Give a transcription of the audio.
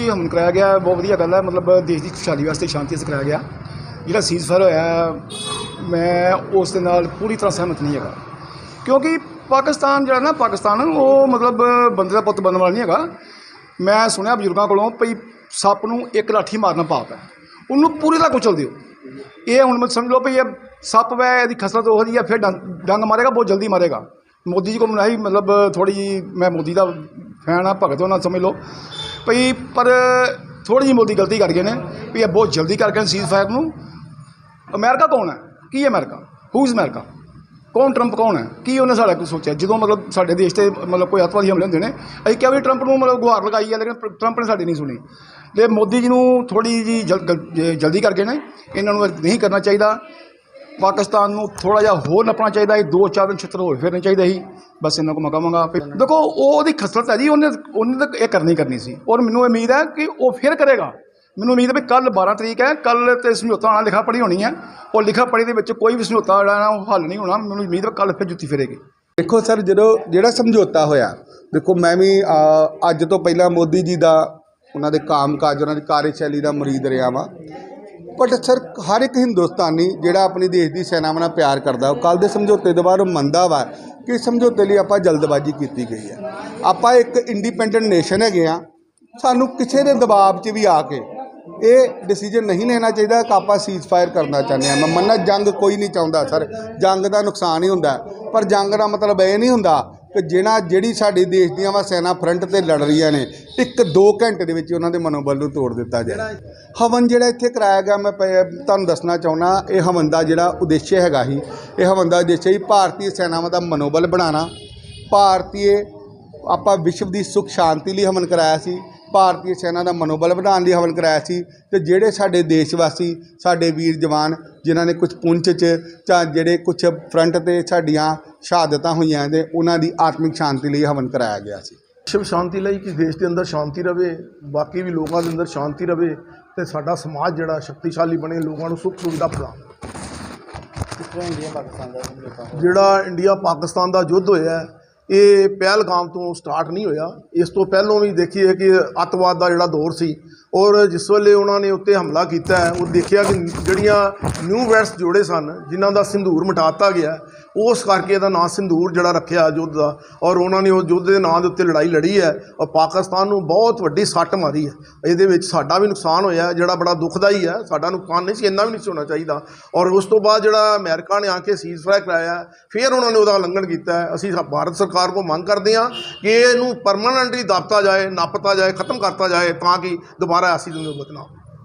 ਇਹ ਹਮਨ ਕਰਾਇਆ ਗਿਆ, ਬਹੁਤ ਵਧੀਆ ਗੱਲ ਹੈ, ਮਤਲਬ ਦੇਸ਼ ਦੀ ਖੁਸ਼ਹਾਲੀ ਵਾਸਤੇ ਸ਼ਾਂਤੀ ਵਾਸਤੇ ਕਰਾਇਆ ਗਿਆ। ਜਿਹੜਾ ਸੀਜ਼ਫਾਇਰ ਹੋਇਆ, ਮੈਂ ਉਸ ਦੇ ਨਾਲ ਪੂਰੀ ਤਰ੍ਹਾਂ ਸਹਿਮਤ ਨਹੀਂ ਹੈਗਾ। ਕਿਉਂਕਿ ਪਾਕਿਸਤਾਨ ਜਿਹੜਾ ਨਾ, ਪਾਕਿਸਤਾਨ, ਉਹ ਮਤਲਬ ਬੰਦੇ ਦਾ ਪੁੱਤ ਬਣਨ ਵਾਲਾ ਨਹੀਂ ਹੈਗਾ। ਮੈਂ ਸੁਣਿਆ ਬਜ਼ੁਰਗਾਂ ਕੋਲੋਂ ਭਈ ਸੱਪ ਨੂੰ ਇੱਕ ਲਾਠੀ ਮਾਰਨਾ ਪਾਪ ਹੈ। ਉਹਨੂੰ ਪੂਰੀ ਤਰ੍ਹਾਂ ਕੁਚਲ ਦਿਓ। ਇਹ ਹੁਣ ਮੈਂ ਸਮਝ ਲਓ ਭਈ ਇਹ ਸੱਪ ਵੈ, ਇਹਦੀ ਖਸਰਤ ਉਹ ਜਿਹੀ ਹੈ, ਫਿਰ ਡੰਗ ਮਾਰੇਗਾ, ਬਹੁਤ ਜਲਦੀ ਮਾਰੇਗਾ। ਮੋਦੀ ਜੀ ਕੋਲ ਮਨਾਹੀ ਮਤਲਬ ਥੋੜੀ ਜਿਹੀ, ਮੈਂ ਮੋਦੀ ਦਾ ਫੈਨ ਆ, ਭਗਤ ਉਹਨਾਂ ਸਮਝ ਲਓ। ਭਈ ਪਰ ਥੋੜੀ ਜਿਹੀ ਮੋਦੀ ਗਲਤੀ ਕਰ ਗਏ ਨੇ ਵੀ ਇਹ ਬਹੁਤ ਜਲਦੀ ਕਰ ਗਏ ਸੀਜ਼ ਫਾਇਰ ਨੂੰ। ਅਮਰੀਕਾ ਕੌਣ ਹੈ? ਕੀ ਹੈ ਅਮਰੀਕਾ? Who is America? ਕੌਣ ਟਰੰਪ ਕੌਣ ਹੈ? ਕੀ ਉਹਨੇ ਸਾਡਾ ਕੁਝ ਸੋਚਿਆ? ਜਦੋਂ ਮਤਲਬ ਸਾਡੇ ਦੇਸ਼ ਤੇ ਮਤਲਬ ਕੋਈ ਅੱਤਵਾਦੀ ਹਮਲੇ ਹੁੰਦੇ ਨੇ, ਅਸੀਂ ਕਿਹਾ ਵੀ ਟਰੰਪ ਨੂੰ ਮਤਲਬ ਗੁਹਾਰ ਲਗਾਈ ਹੈ, ਲੇਕਿਨ ਟਰੰਪ ਨੇ ਸਾਡੀ ਨਹੀਂ ਸੁਣੀ। ਤੇ ਮੋਦੀ ਜੀ ਨੂੰ ਥੋੜੀ ਜੀ ਜਲ- ਗਲ- ਜਲਦੀ ਕਰ ਗਏ ਨੇ, ਇਹਨਾਂ ਨੂੰ ਨਹੀਂ ਕਰਨਾ ਚਾਹੀਦਾ। ਪਾਕਿਸਤਾਨ ਨੂੰ ਥੋੜਾ ਜਿਹਾ ਹੋਰ ਨੱਪਣਾ ਚਾਹੀਦਾ ਸੀ, ਦੋ ਚਾਰ ਦਿਨ ਛਿੱਤਰ ਹੋਰ ਫੇਰਨੇ ਚਾਹੀਦੇ ਸੀ। ਬਸ ਇਹਨਾਂ ਕੋ ਮੈਂ ਮੰਗਾ ਵੀ ਦੇਖੋ, ਉਹ ਉਹਦੀ ਖਸਰਤ ਹੈ ਜੀ, ਉਹਨੇ ਉਹਨੇ ਤਾਂ ਇਹ ਕਰਨੀ ਕਰਨੀ ਸੀ। ਔਰ ਮੈਨੂੰ ਉਮੀਦ ਹੈ ਕਿ ਉਹ ਫਿਰ ਕਰੇਗਾ। ਮੈਨੂੰ ਉਮੀਦ ਹੈ ਵੀ ਕੱਲ 12 ਤਰੀਕ ਹੈ ਕੱਲ ਤੇ ਸਮਝੌਤਾ ਹੋਣਾ ਲਿਖਾ ਪੜ੍ਹੀ ਹੋਣੀ ਹੈ। ਉਹ ਲਿਖਾ ਪੜ੍ਹੀ ਦੇ ਵਿੱਚ ਕੋਈ ਵੀ ਸਮਝੌਤਾ ਜਿਹੜਾ ਨਾ, ਉਹ ਹੱਲ ਨਹੀਂ ਹੋਣਾ। ਮੈਨੂੰ ਉਮੀਦ ਹੈ ਕੱਲ ਫਿਰ ਜੁੱਤੀ ਫਿਰੇਗੀ। ਦੇਖੋ ਸਰ, ਜਦੋਂ ਜਿਹੜਾ ਸਮਝੌਤਾ ਹੋਇਆ, ਦੇਖੋ ਮੈਂ ਵੀ ਅੱਜ ਤੋਂ ਪਹਿਲਾਂ ਮੋਦੀ ਜੀ ਦਾ ਉਹਨਾਂ ਦੇ ਕਾਮਕਾਜ, ਉਹਨਾਂ ਦੀ ਕਾਰਜਸ਼ੈਲੀ ਦਾ ਮੁਰੀਦ ਰਿਹਾ ਵਾਂ। ਬਟ ਸਰ, ਹਰ ਇੱਕ ਹਿੰਦੁਸਤਾਨੀ ਜਿਹੜਾ ਆਪਣੀ ਦੇਸ਼ ਦੀ ਸੈਨਾਵਾਂ ਨਾਲ ਪਿਆਰ ਕਰਦਾ, ਉਹ ਕੱਲ ਦੇ ਸਮਝੌਤੇ ਦੇ ਬਾਅਦ ਉਹ ਮੰਨਦਾ ਵਾ ਕਿ ਸਮਝੌਤੇ ਲਈ ਆਪਾਂ ਜਲਦਬਾਜ਼ੀ ਕੀਤੀ ਗਈ ਹੈ। ਆਪਾਂ ਇੱਕ ਇੰਡੀਪੈਂਡੈਂਟ ਨੇਸ਼ਨ ਹੈਗੇ ਆ ਸਾਨੂੰ ਕਿਸੇ ਦੇ ਦਬਾਅ 'ਚ ਵੀ ਆ ਕੇ ਇਹ ਡਿਸੀਜਨ ਨਹੀਂ ਲੈਣਾ ਚਾਹੀਦਾ ਕਿ ਆਪਾਂ ਸੀਜ਼ਫਾਇਰ ਕਰਨਾ ਚਾਹੁੰਦੇ ਆ ਮੈਂ ਮੰਨਣਾ ਜੰਗ ਕੋਈ ਨਹੀਂ ਚਾਹੁੰਦਾ, ਸਰ। ਜੰਗ ਦਾ ਨੁਕਸਾਨ ਹੀ ਹੁੰਦਾ, ਪਰ ਜੰਗ ਦਾ ਮਤਲਬ ਇਹ ਨਹੀਂ ਹੁੰਦਾ ਕਿ ਜਿਹੜਾ ਜਿਹੜੀ ਸਾਡੀ ਦੇਸ਼ ਦੀਆਂ ਵਾ ਸੈਨਾ ਫਰੰਟ ਤੇ ਲੜ ਰਹੀਆਂ ਨੇ, ਇੱਕ ਦੋ ਘੰਟੇ ਦੇ ਵਿੱਚ ਉਹਨਾਂ ਦੇ ਮਨੋਬਲ ਨੂੰ ਤੋੜ ਦਿੱਤਾ ਜਾਏ। ਹਵਨ ਜਿਹੜਾ ਇੱਥੇ ਕਰਾਇਆ ਗਿਆ, ਮੈਂ ਪ- ਤੁਹਾਨੂੰ ਦੱਸਣਾ ਚਾਹੁੰਦਾ ਇਹ ਹਵਨ ਦਾ ਜਿਹੜਾ ਉਦੇਸ਼ ਹੈਗਾ ਸੀ, ਇਹ ਹਵਨ ਦਾ ਉਦੇਸ਼ ਸੀ ਭਾਰਤੀ ਸੈਨਾਵਾਂ ਦਾ ਮਨੋਬਲ ਬਣਾਉਣਾ। ਭਾਰਤੀ ਆਪਾਂ ਵਿਸ਼ਵ ਦੀ ਸੁਖ ਸ਼ਾਂਤੀ ਲਈ ਹਵਨ ਕਰਾਇਆ ਸੀ। ਭਾਰਤੀ ਸੈਨਾ ਦਾ ਮਨੋਬਲ ਵਧਾਉਣ ਲਈ ਹਵਨ ਕਰਾਇਆ ਸੀ ਤੇ ਜਿਹੜੇ ਸਾਡੇ ਦੇਸ਼ ਵਾਸੀ ਸਾਡੇ ਵੀਰ ਜਵਾਨ ਜਿਨ੍ਹਾਂ ਨੇ ਕੁਝ ਪੁੰਛ ਚ ਜਾਂ ਜਿਹੜੇ ਕੁਝ ਫਰੰਟ ਤੇ ਸਾਡੀਆਂ ਸ਼ਹਾਦਤਾਂ ਹੋਈਆਂ ਤੇ ਉਹਨਾਂ ਦੀ ਆਤਮਿਕ ਸ਼ਾਂਤੀ ਲਈ ਹਵਨ ਕਰਾਇਆ ਗਿਆ ਸੀ। ਵਿਸ਼ਵ ਸ਼ਾਂਤੀ ਲਈ ਕਿ ਦੇਸ਼ ਦੇ ਅੰਦਰ ਸ਼ਾਂਤੀ ਰਵੇ ਬਾਕੀ ਵੀ ਲੋਕਾਂ ਦੇ ਅੰਦਰ ਸ਼ਾਂਤੀ ਰਵੇ ਤੇ ਸਾਡਾ ਸਮਾਜ ਜਿਹੜਾ ਸ਼ਕਤੀਸ਼ਾਲੀ ਬਣੇ ਲੋਕਾਂ ਨੂੰ ਸੁੱਖ ਸੁਵਿਧਾ ਪ੍ਰਦਾਨ ਜਿਹੜਾ ਇੰਡੀਆ ਪਾਕਿਸਤਾਨ ਦਾ ਯੁੱਧ ਹੋਇਆ ਹੈ, ਇਹ ਪਹਿਲਗਾਮ ਤੋਂ ਸਟਾਰਟ ਨਹੀਂ ਹੋਇਆ। ਇਸ ਤੋਂ ਪਹਿਲਾਂ ਵੀ ਦੇਖੀਏ ਕਿ ਅੱਤਵਾਦ ਦਾ ਜਿਹੜਾ ਦੌਰ ਸੀ ਔਰ ਜਿਸ ਵੇਲੇ ਉਹਨਾਂ ਨੇ ਉੱਤੇ ਹਮਲਾ ਕੀਤਾ ਹੈ, ਉਹ ਦੇਖਿਆ ਕਿ ਜਿਹੜੀਆਂ ਨਿਊ ਵੈਟਸ ਜੋੜੇ ਸਨ ਜਿਨ੍ਹਾਂ ਦਾ ਸਿੰਧੂਰ ਮਿਟਾਤਾ ਗਿਆ ਉਸ ਕਰਕੇ ਇਹਦਾ ਨਾਂ ਸਿੰਦੂਰ ਜਿਹੜਾ ਰੱਖਿਆ ਯੁੱਧ ਦਾ। ਔਰ ਉਹਨਾਂ ਨੇ ਉਹ ਯੁੱਧ ਦੇ ਨਾਂ ਦੇ ਉੱਤੇ ਲੜਾਈ ਲੜੀ ਹੈ ਔਰ ਪਾਕਿਸਤਾਨ ਨੂੰ ਬਹੁਤ ਵੱਡੀ ਸੱਟ ਮਾਰੀ ਹੈ। ਇਹਦੇ ਵਿੱਚ ਸਾਡਾ ਵੀ ਨੁਕਸਾਨ ਹੋਇਆ ਜਿਹੜਾ ਬੜਾ ਦੁਖਦਾਈ ਹੈ ਸਾਡਾ ਨੁਕਸਾਨ ਨਹੀਂ ਸੀ ਇੰਨਾ ਵੀ ਨਹੀਂ ਸੀ ਹੋਣਾ ਚਾਹੀਦਾ। ਔਰ ਉਸ ਤੋਂ ਬਾਅਦ ਜਿਹੜਾ ਅਮਰੀਕਾ ਨੇ ਆ ਕੇ ਸੀਜ਼ਫਾਇਰ ਕਰਾਇਆ ਹੈ, ਫਿਰ ਉਹਨਾਂ ਨੇ ਉਹਦਾ ਉਲੰਘਣ ਕੀਤਾ ਅਸੀਂ ਭਾਰਤ ਸਰਕਾਰ ਕੋਲ ਮੰਗ ਕਰਦੇ ਹਾਂ ਕਿ ਇਹਨੂੰ ਪਰਮਾਨੈਂਟਲੀ ਦਾਪਤਾ ਜਾਏ ਨਾਪਤਾ ਜਾਏ ਖਤਮ ਕਰਤਾ ਜਾਏ ਤਾਂ ਕਿ ਦੁਬਾਰਾ ਐਸੀ ਨੌਬਤ ਨਾ ਆਵੇ